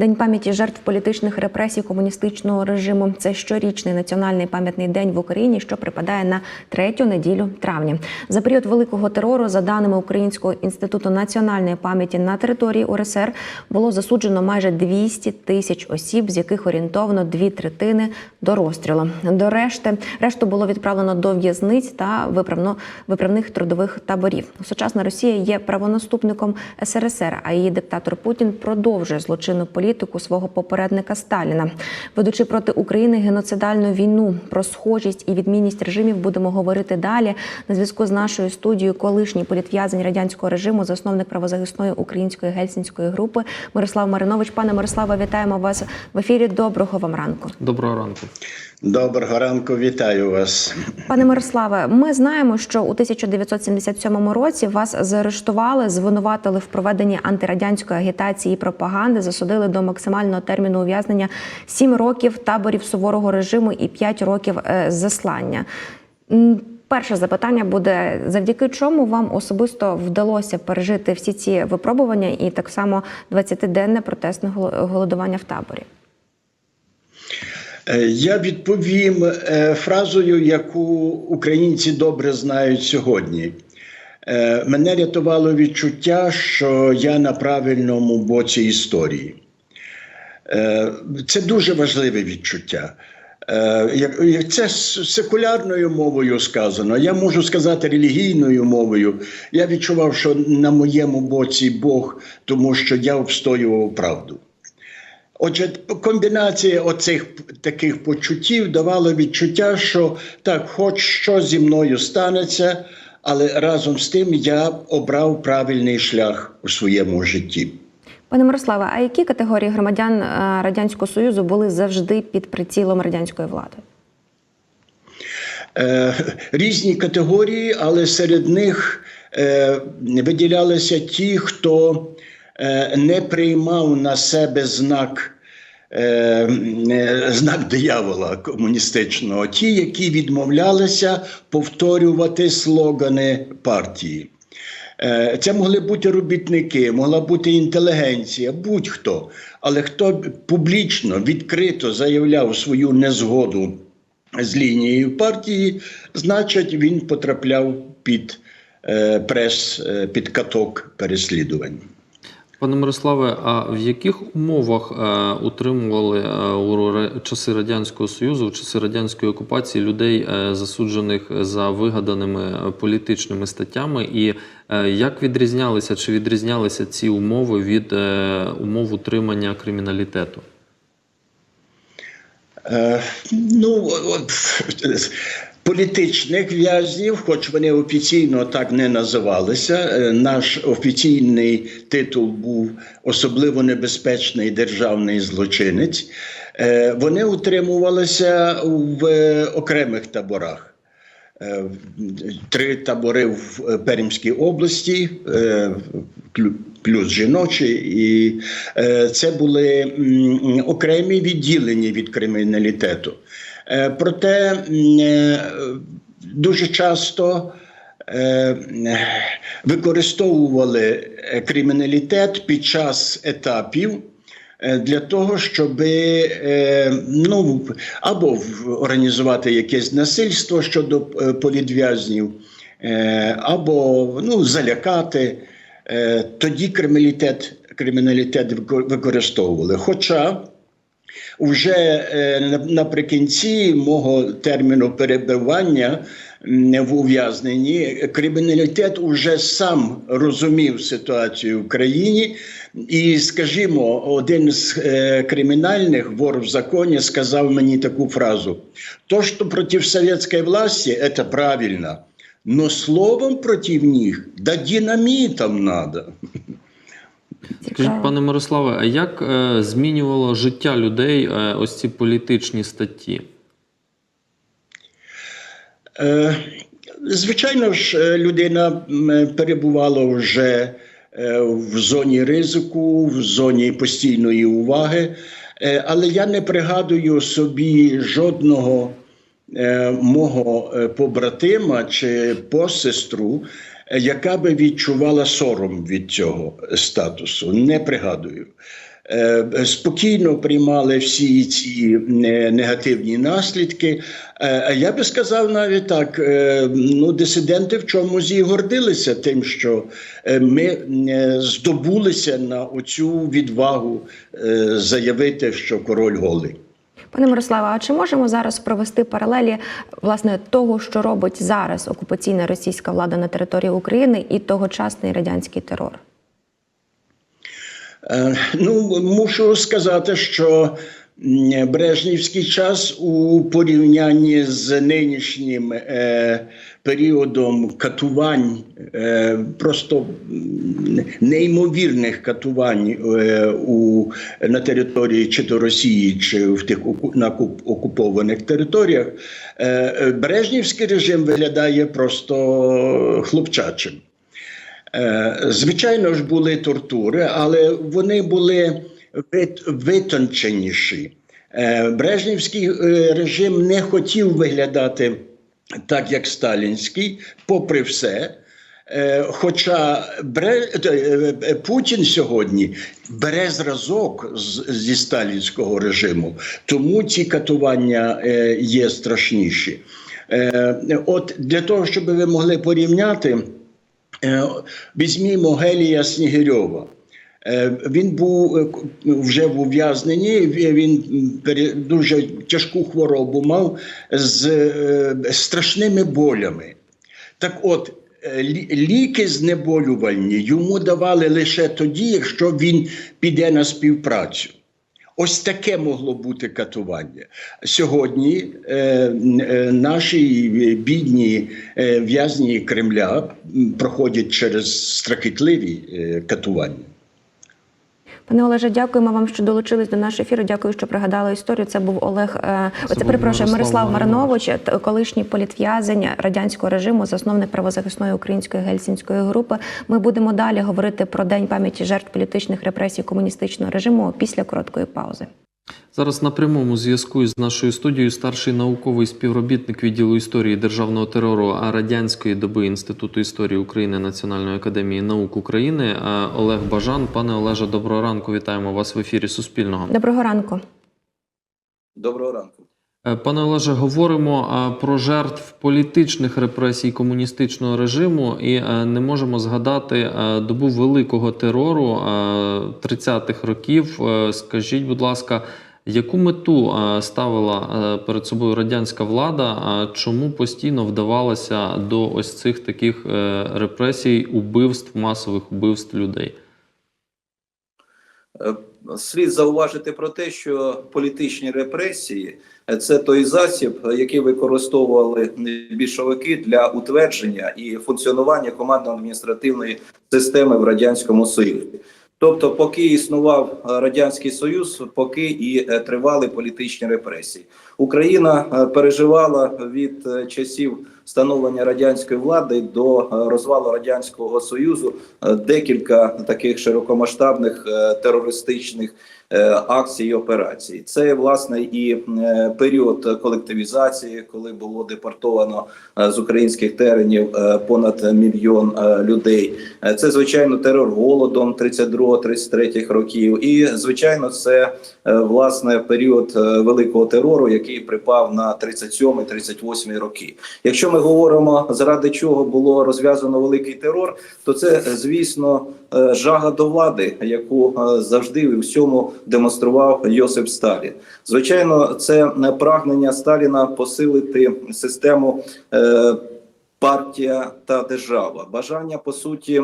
День пам'яті жертв політичних репресій комуністичного режиму. Це щорічний національний пам'ятний день в Україні, що припадає на третю неділю травня. За період великого терору, за даними Українського інституту національної пам'яті на території УРСР, було засуджено майже 200 тисяч осіб, з яких орієнтовно дві третини до розстрілу. До решти решту було відправлено до в'язниць та виправно виправних трудових таборів. Сучасна Росія є правонаступником СРСР, а її диктатор Путін продовжує злочинну політику свого попередника Сталіна, ведучи проти України геноцидальну війну. Про схожість і відмінність режимів будемо говорити далі. На зв'язку з нашою студією колишній політв'язень радянського режиму, засновник правозахисної української гельсінської групи Мирослав Маринович. Пане Мирославе, вітаємо вас в ефірі. Доброго вам ранку. Доброго ранку. Доброго ранку, вітаю вас. Пане Мирославе, ми знаємо, що у 1977 році вас заарештували, звинуватили в проведенні антирадянської агітації і пропаганди, засудили до максимального терміну ув'язнення 7 років таборів суворого режиму і 5 років е, заслання. Перше запитання буде: завдяки чому вам особисто вдалося пережити всі ці випробування і так само 20-денне протестне голодування в таборі? Е, Я відповім е, фразою, яку українці добре знають сьогодні. Е, Мене рятувало відчуття, що я на правильному боці історії. Це дуже важливе відчуття. Це секулярною мовою сказано. Я можу сказати релігійною мовою. Я відчував, що на моєму боці Бог, тому що я обстоював правду. Отже, комбінація оцих таких почуттів давала відчуття, що так, хоч що зі мною станеться, але разом з тим я обрав правильний шлях у своєму житті. Пане Мирославе, а які категорії громадян е, радянського союзу були завжди під прицілом радянської влади? Е, різні категорії, але серед них е, виділялися ті, хто не приймав на себе знак. е, е, Знак диявола комуністичного, ті, які відмовлялися повторювати слогани партії. Е, Це могли бути робітники, могла бути інтелігенція, будь-хто. Але хто публічно, відкрито заявляв свою незгоду з лінією партії, значить він потрапляв під е, прес, е, під каток переслідувань. Пане Мирославе, а в яких умовах е, утримували е, у часи Радянського Союзу, в часи радянської окупації людей, е, засуджених за вигаданими е, політичними статтями, і е, як відрізнялися чи відрізнялися ці умови від е, умов утримання криміналітету? Е, ну, от, політичних в'язнів, хоч вони офіційно так не називалися. е, Наш офіційний титул був особливо небезпечний державний злочинець. Е, Вони утримувалися в е, окремих таборах. Три табори в Пермській області, плюс жіночі, і це були окремі відділення від криміналітету. Е, Проте е, дуже часто е, використовували криміналітет під час етапів для того, щоб ну, або організувати якесь насильство щодо політв'язнів, або ну, залякати. Тоді криміналітет, криміналітет використовували. Хоча вже е, наприкінці мого терміну перебування в ув'язненні криміналітет уже сам розумів ситуацію в країні. І, скажімо, один з е, кримінальних вор в законі сказав мені таку фразу: то, що проти совєтської власті, це правильно. Но словом против них, да динамитом надо. Скажіть, пане Мирославе, а як е, змінювало життя людей е, ось ці політичні статті? Е, Звичайно ж, е, людина перебувала вже е, в зоні ризику, в зоні постійної уваги, Е, але я не пригадую собі жодного е, мого побратима чи посестру, яка би відчувала сором від цього статусу. Не пригадую. е, спокійно приймали всі ці е, негативні наслідки. Е, Я би сказав навіть так: ну, дисиденти в чомусь і гордилися тим, що ми здобулися на оцю відвагу заявити, що король голий. Пане Мирославе, а чи можемо зараз провести паралелі власне того, що робить зараз окупаційна російська влада на території України і тогочасний радянський терор? Е, Ну, мушу сказати, що Брежнівський час у порівнянні з нинішнім е, періодом катувань, е, просто неймовірних катувань е, у, на території чи то Росії, чи в тих на окупованих територіях, е, Брежнівський режим виглядає просто хлопчачим. Звичайно ж, були тортури, але вони були витонченіші. Брежнівський режим не хотів виглядати так, як сталінський, попри все. Е, Хоча е, е, Путін сьогодні бере зразок зі сталінського режиму, тому ці катування є страшніші. От для того, щоб ви могли порівняти. Візьмімо Гелія Снігирьова. Е, Він був е, вже в ув'язненні. Він дуже тяжку хворобу мав з е, страшними болями. Так от, ліки знеболювальні йому давали лише тоді, якщо він піде на співпрацю. Ось таке могло бути катування. Сьогодні е, е, наші бідні в'язні Кремля проходять через страхітливі катування. Пане Олеже, дякуємо вам, що долучились до нашого ефіру. Дякую, що пригадали історію. Це був Олег. Це Оце перепрошую, Мирослав Маринович, т- колишній політв'язень радянського режиму, засновник правозахисної української гельсінської групи. Ми будемо далі говорити про день пам'яті жертв політичних репресій комуністичного режиму після короткої паузи. Зараз на прямому зв'язку із нашою студією старший науковий співробітник відділу історії державного терору а радянської доби Інституту історії України Національної академії наук України е, Олег Бажан. Пане Олеже, доброго ранку. Вітаємо вас в ефірі Суспільного. Доброго ранку. Доброго ранку. Е, Пане Олеже, говоримо е, про жертв політичних репресій комуністичного режиму і не можемо згадати добу великого терору е, 30-х років. Скажіть, будь ласка, яку мету ставила перед собою радянська влада? Чому постійно вдавалося до ось цих таких е, репресій, убивств, масових убивств людей? Е, Слід зауважити про те, що політичні репресії це той засіб, який використовували більшовики для утвердження і функціонування командно-адміністративної системи в радянському союзі. Тобто, поки існував е, радянський союз, поки і е, тривали політичні репресії, Україна е, переживала від часів становлення радянської влади до розвалу радянського союзу декілька таких широкомасштабних терористичних акцій і операцій. Це власне і е, період колективізації, коли було депортовано е, з українських теренів е, понад мільйон е, людей. Е, Це звичайно терор голодом 32-33 років, і звичайно, це е, власне період е, великого терору, який припав на 37-38 роки. Якщо ми говоримо заради чого було розв'язано великий терор, то це е, звісно е, жага до влади, яку е, завжди у всьому демонстрував Йосип Сталін. Звичайно, це е, прагнення Сталіна посилити систему е, партія та держава, бажання по суті.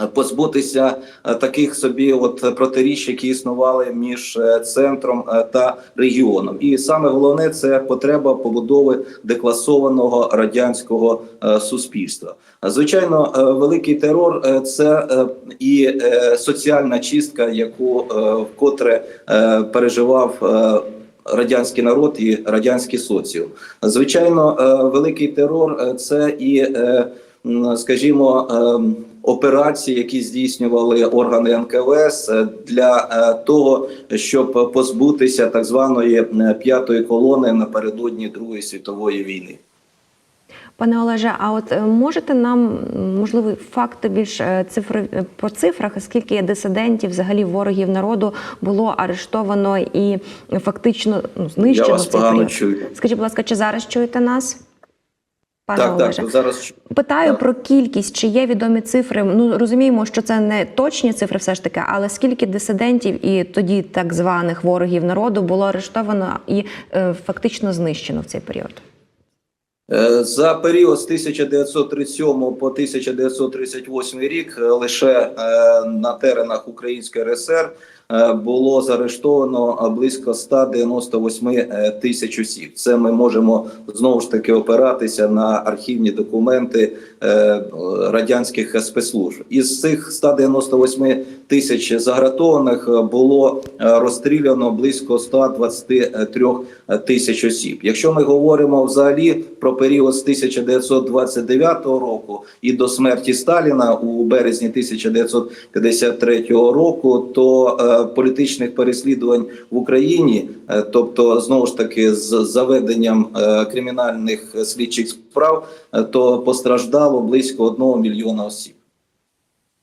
Е, Позбутися е, таких собі от протиріч, які існували між е, центром е, та регіоном, і саме головне це потреба побудови декласованого радянського е, суспільства. Звичайно, е, великий терор е, це е, і е, соціальна чистка, яку е, вкотре е, переживав. е, Радянський народ і радянський соціум. Звичайно, е, великий терор е, це і, е, скажімо, операції, які здійснювали органи НКВС е, для е, того, щоб позбутися так званої е, п'ятої колони напередодні Другої світової війни. Пане Олеже, а от можете нам можливо факти більш цифри по цифрах, скільки дисидентів, взагалі ворогів народу було арештовано і фактично ну, знищено Я вас погано чую. Скажіть, будь ласка, чи зараз чуєте нас? Пане Так, Олеже, так, зараз питаю Так. про кількість, чи є відомі цифри. Ну розуміємо, що це не точні цифри, все ж таки, але скільки дисидентів і тоді так званих ворогів народу було арештовано і е, фактично знищено в цей період? Е, За період з 1937 по 1938 рік е, лише е, на теренах Української РСР було заарештовано е, близько 198 е, тисяч осіб. Це ми можемо знову ж таки опиратися на архівні документи е, радянських спецслужб. Із цих 198 тисяч загратованих е, було е, розстріляно близько 123 тисяч осіб. Якщо ми говоримо взагалі про період з 1929 року і до смерті Сталіна у березні 1953 року, то е, політичних переслідувань в Україні, е, тобто знову ж таки з заведенням е, кримінальних слідчих справ, е, то постраждало близько одного мільйона осіб.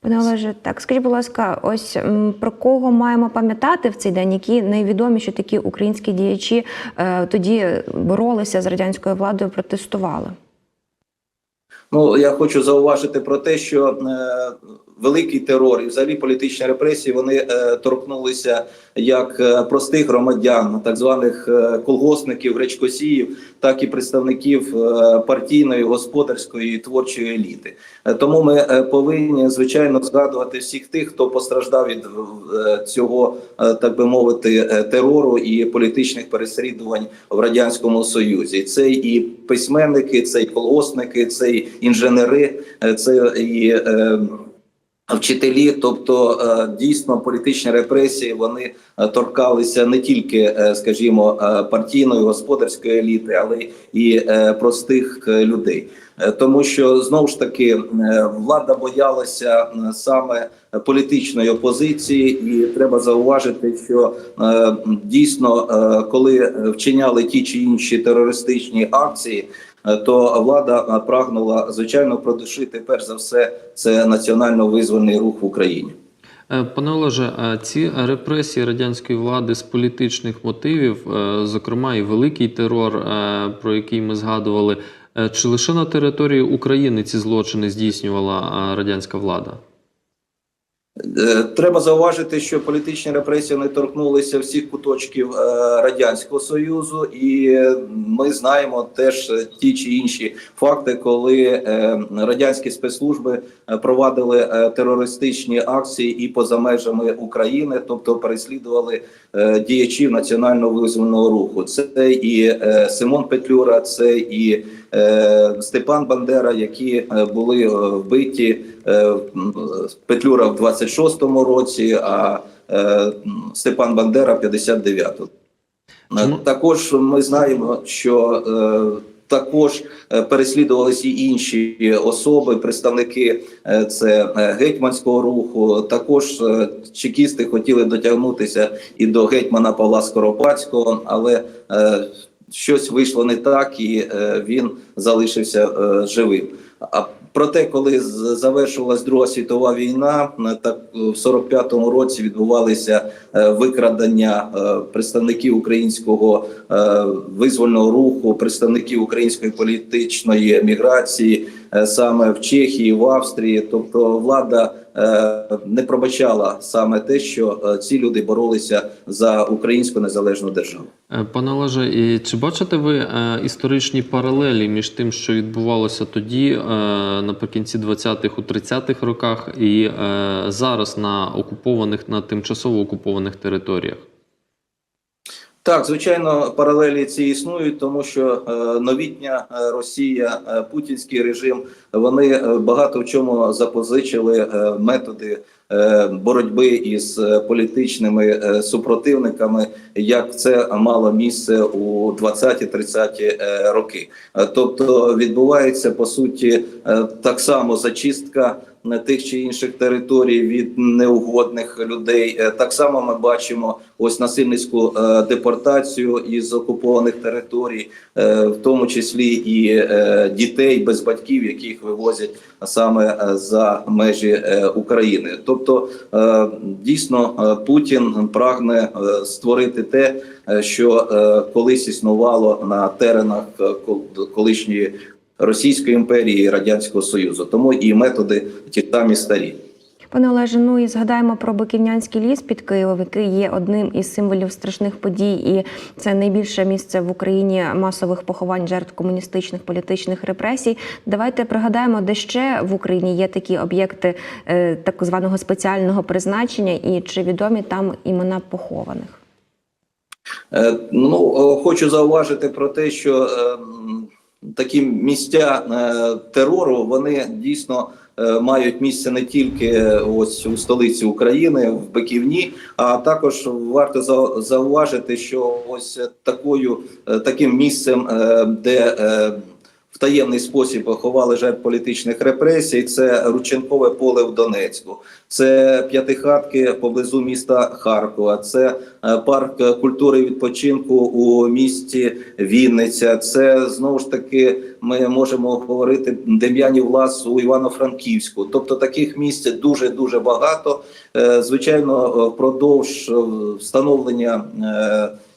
Пане Олеже, так скажіть, будь ласка, ось про кого маємо пам'ятати в цей день, які найвідоміші такі українські діячі е, тоді боролися з радянською владою, протестували? Ну я хочу зауважити про те, що е, великий терор і взагалі політичні репресії вони е, торкнулися як е, простих громадян, так званих е, колгоспників, речкосіїв, так і представників партійної, господарської творчої еліти. Тому ми повинні звичайно згадувати всіх тих, хто постраждав від цього, так би мовити, терору і політичних переслідувань в радянському союзі. Це і письменники, це і колгоспники, це і інженери, це і вчителі. Тобто, е, дійсно політичні репресії вони е, торкалися не тільки, е, скажімо, партійної господарської еліти, але і простих людей. Тому що знову ж таки влада боялася саме політичної опозиції, і треба зауважити, що дійсно, коли вчиняли ті чи інші терористичні акції, то влада е, прагнула звичайно продушити перш за все це національно визвольний рух в Україні. Е, Пане Олеже, а ці репресії радянської влади з політичних мотивів, е, зокрема і великий терор, е, про який ми згадували, е, чи лише на території України ці злочини здійснювала е, радянська влада? Е, Треба зауважити, що політичні репресії не торкнулися всіх куточків е, радянського союзу, і ми знаємо теж е, ті чи інші факти, коли радянські спецслужби провадили терористичні акції і поза межами України, тобто переслідували діячів національного визвольного руху. Це і Симон Петлюра, це і Степан Бандера, які були вбиті Петлюра в 26-му році, а е, Степан Бандера в 59-му. Е, Також ми знаємо, що е, також е, переслідувалися і інші особи, представники е, це е, гетьманського руху. Також е, чекісти хотіли дотягнутися і до гетьмана Павла Скоропадського, але е, щось вийшло не так, і е, він залишився е, живим. А проте, коли завершилась Друга світова війна, е, так в 45-му році відбувалися е, викрадення е, представників українського е, визвольного руху, представників української політичної міграції е, саме в Чехії, в Австрії. Тобто влада е, не пробачала саме те, що е, ці люди боролися за українську незалежну державу. Е, Пане Олеже, і чи бачите ви е, історичні паралелі між тим, що відбувалося тоді, е, наприкінці 20-х, у 30-х роках, і е, зараз на окупованих, на тимчасово окупованих територіях? Так, звичайно, паралелі ці існують, тому що е, новітня е, Росія, е, путінський режим вони е, багато в чому запозичили е, методи е, боротьби із політичними супротивниками, як це мало місце у 20-30 е, роки. Тобто відбувається по суті так само зачистка тих чи інших територій від неугодних людей. Так само ми бачимо ось насильницьку депортацію із окупованих територій, в тому числі і дітей без батьків, яких вивозять саме е, за межі е, України. Тобто е, дійсно Путін прагне створити те, що колись існувало на теренах колишньої. Російської імперії і радянського союзу, тому і методи ті самі старі. Пане Олеже, ну і згадаємо про Биківнянський ліс під Києвом, який є одним із символів страшних подій, і це найбільше місце в Україні масових поховань жертв комуністичних політичних репресій. Давайте пригадаємо, де ще в Україні є такі об'єкти е, так званого спеціального призначення, і чи відомі там імена похованих. Е, Ну е, хочу зауважити про те, що е, такі місця терору вони дійсно мають місце не тільки е, ось у столиці України в Биківні, а також варто зауважити, що ось такою е, таким місцем, е, де е, таємний спосіб ховали жертв політичних репресій. Це Рученкове поле в Донецьку, це п'ятихатки поблизу міста Харкова, це е, парк культури відпочинку у місті Вінниця. Це знову ж таки ми можемо говорити Дем'янів Лас у Івано-Франківську. Тобто таких місць дуже дуже багато. Е, Звичайно, е, впродовж встановлення.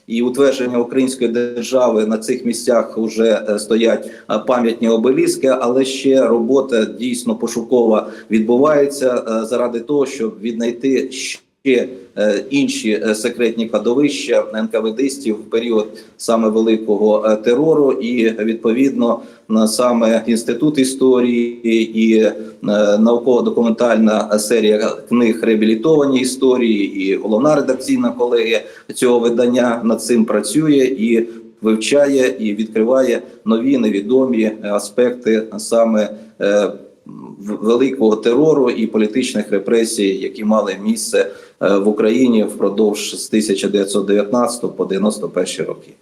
І утвердження української держави на цих місцях вже е, стоять е, пам'ятні обеліски, але ще робота дійсно пошукова відбувається е, заради того, щоб віднайти ще е, інші е, секретні кладовища НКВДистів в період саме великого е, терору, і відповідно на саме інститут історії і науково-документальна серія книг реабілітовані історії, і головна редакційна колегія цього видання над цим працює і вивчає і відкриває нові невідомі аспекти саме великого терору і політичних репресій, які мали місце е, в Україні впродовж з 1919 по 91 роки.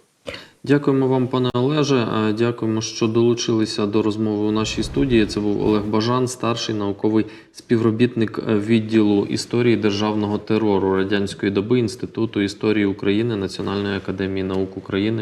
Дякуємо вам, пане Олеже. Е, Дякуємо, що долучилися до розмови у нашій студії. Це був Олег Бажан, старший науковий співробітник е, відділу історії державного терору радянської доби Інституту історії України Національної академії наук України.